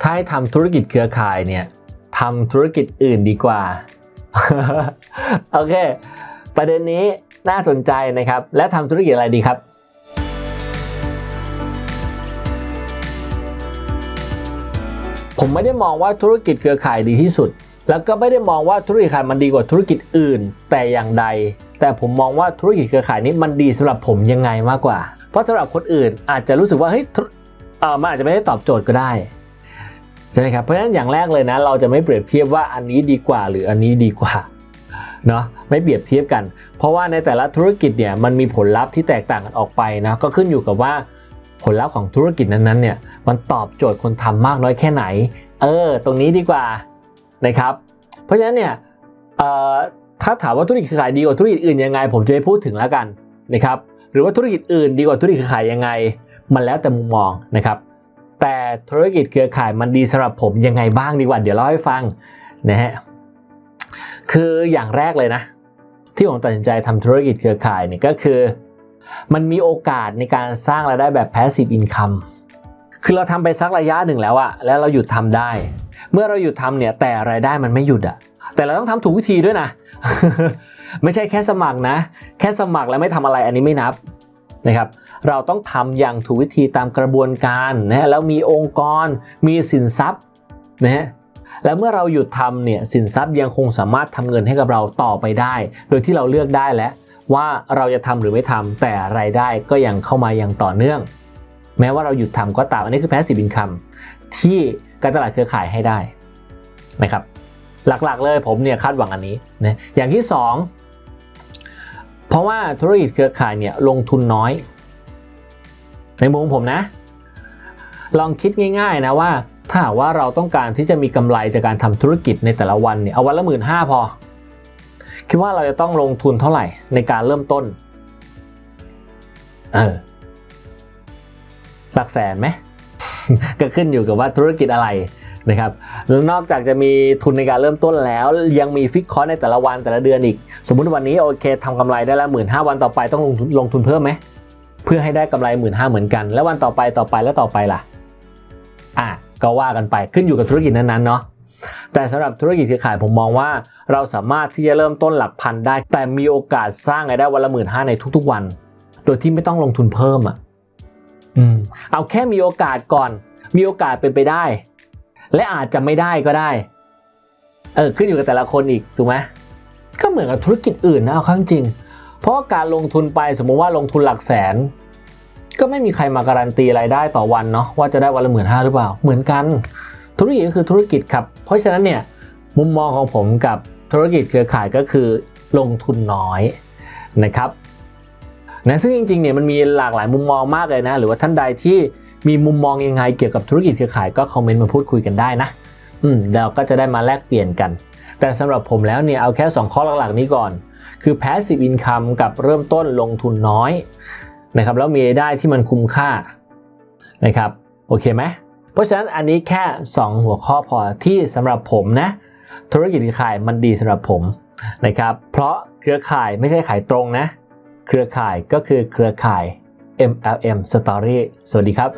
ถ้าให้ทำธุรกิจเครือข่ายเนี่ยทำธุรกิจอื่นดีกว่า โอเค ประเด็นนี้น่าสนใจนะครับ และทำธุรกิจอะไรดีครับ ผมไม่ได้มองว่าธุรกิจเครือข่ายดีที่สุด แล้วก็ไม่ได้มองว่าธุรกิจข่ายมันดีกว่าธุรกิจอื่น แต่อย่างใด แต่ผมมองว่าธุรกิจเครือข่ายนี้มันดีสำหรับผมยังไงมากกว่า เพราะสำหรับคนอื่นอาจจะรู้สึกว่าเฮ้ยมันอาจจะไม่ได้ตอบโจทย์ก็ได้ ใช่ไหมครับเพราะฉะนั้นอย่างแรกเลยนะ เราจะไม่เปรียบเทียบว่าอันนี้ดีกว่าหรืออันนี้ดีกว่าเนาะไม่เปรียบเทียบกัน เพราะว่าในแต่ละธุรกิจเนี่ยมันมีผลลัพธ์ที่แตกต่างกันออกไปนะก็ขึ้นอยู่กับว่าผลลัพธ์ของธุรกิจนั้นๆเนี่ยมันตอบโจทย์คนทำมากน้อยแค่ไหน เออ ตรงนี้ดีกว่านะครับ เพราะฉะนั้นเนี่ยเอ่อถ้าถามว่าธุรกิจคือขายดีกว่าธุรกิจอื่นยังไง ผมจะไม่พูดถึงแล้วกันนะครับหรือว่าธุรกิจอื่นดีกว่าธุรกิจขายยังไง มันแล้วแต่มุมมองนะครับ แต่ธุรกิจเครือข่ายมันดีสำหรับผมยังไงบ้างดีกว่าเดี๋ยวเล่าให้ฟังนะฮะคืออย่างแรกเลยนะ ที่ผมตัดสินใจทำธุรกิจเครือข่ายเนี่ยก็คือ มันมีโอกาสในการสร้างรายได้แบบ passive income คือเราทำไปสักระยะหนึ่งแล้วอะแล้วเราหยุดทำได้ เมื่อเราหยุดทำเนี่ยแต่รายได้มันไม่หยุดอะแต่เราต้องทำถูกวิธีด้วยนะ ไม่ใช่แค่สมัครนะ แค่สมัครแล้วไม่ทำอะไรอันนี้ไม่นับ นะครับเราต้องทำอย่างถูกวิธีตามกระบวนการนะแล้วมีองค์กรมีสินทรัพย์นะฮะแล้วเมื่อเราหยุดทำเนี่ยสินทรัพย์ยังคงสามารถทำเงินให้กับเราต่อไปได้ โดยที่เราเลือกได้แล้วว่าเราจะทำหรือไม่ทำแต่รายได้ก็ยังเข้ามาอย่างต่อเนื่อง แม้ว่าเราหยุดทำก็ตามอันนี้คือ passive income ที่การตลาดเครือข่ายให้ได้นะครับหลักๆเลยผมเนี่ยคาดหวังอันนี้นะอย่างที่สอง เพราะว่าธุรกิจเครือข่ายเนี่ยลงทุนน้อย ในมุมผมนะ ลองคิดง่าย ๆ นะว่า ถ้าหากว่าเราต้องการที่จะมีกำไรจากการทำธุรกิจในแต่ละวันเนี่ยเอาวันละหมื่นห้าพอ คิดว่าเราจะต้องลงทุนเท่าไหร่ในการเริ่มต้นเออหลักแสนไหมก็ขึ้นอยู่กับว่าธุรกิจอะไร นะครับแล้วนอกจากจะมีทุนในการเริ่มต้นแล้ว ยังมีฟิกคอร์สในแต่ละวันแต่ละเดือนอีก สมมุติวันนี้โอเคทำกำไรได้ล้วหมื่นห้าวันต่อไปต้องลงทุนลงทุนเพิ่มไหมเพื่อให้ได้กำไรหมื่นห้าเหมือนกัน แล้ววันต่อไปต่อไปแล้วต่อไปล่ะอะก็ว่ากันไปขึ้นอยู่กับธุรกิจนั้นๆเนาะแต่สำหรับธุรกิจเครือข่ายผมมองว่า เราสามารถที่จะเริ่มต้นหลักพันได้ แต่มีโอกาสสร้างรายได้วันละหมื่นห้าในทุกๆวัน โดยที่ไม่ต้องลงทุนเพิ่มอะอืมเอาแค่มีโอกาสก่อน มีโอกาสเป็นไปได้ และอาจจะไม่ได้ก็ได้ เออขึ้นอยู่กับแต่ละคนอีกถูกไหมก็เหมือนกับธุรกิจอื่นนะเอาข้าจริง เพราะการลงทุนไปสมมติว่าลงทุนหลักแสน ก็ไม่มีใครมาการันตีรายได้ต่อวันเนาะว่าจะได้วันละหมื่นห้าหรือเปล่า เหมือนกัน ธุรกิจก็คือธุรกิจครับ เพราะฉะนั้นเนี่ยมุมมองของผมกับธุรกิจเครือข่ายก็คือลงทุนน้อยนะครับนะซึ่งจริงๆเนี่ยมันมีหลากหลายมุมมองมากเลยนะ หรือว่าท่านใดที่ มีมุมมองยังไงเกี่ยวกับธุรกิจเครือข่ายก็คอมเมนต์มาพูดคุยกันได้นะ อืมเราก็จะได้มาแลกเปลี่ยนกัน แต่สำหรับผมแล้วเนี่ยเอาแค่ 2 ข้อหลักๆนี้ก่อน คือ passive income กับเริ่มต้นลงทุนน้อยนะครับแล้วมีรายได้ที่มันคุ้มค่านะครับโอเคไหมเพราะฉะนั้นอันนี้แค่ 2 หัวข้อพอที่สำหรับผมนะธุรกิจเครือข่ายมันดีสำหรับผมนะครับเพราะเครือข่ายไม่ใช่ขายตรงนะ เครือข่ายก็คือเครือข่าย MLM Story สวัสดีครับ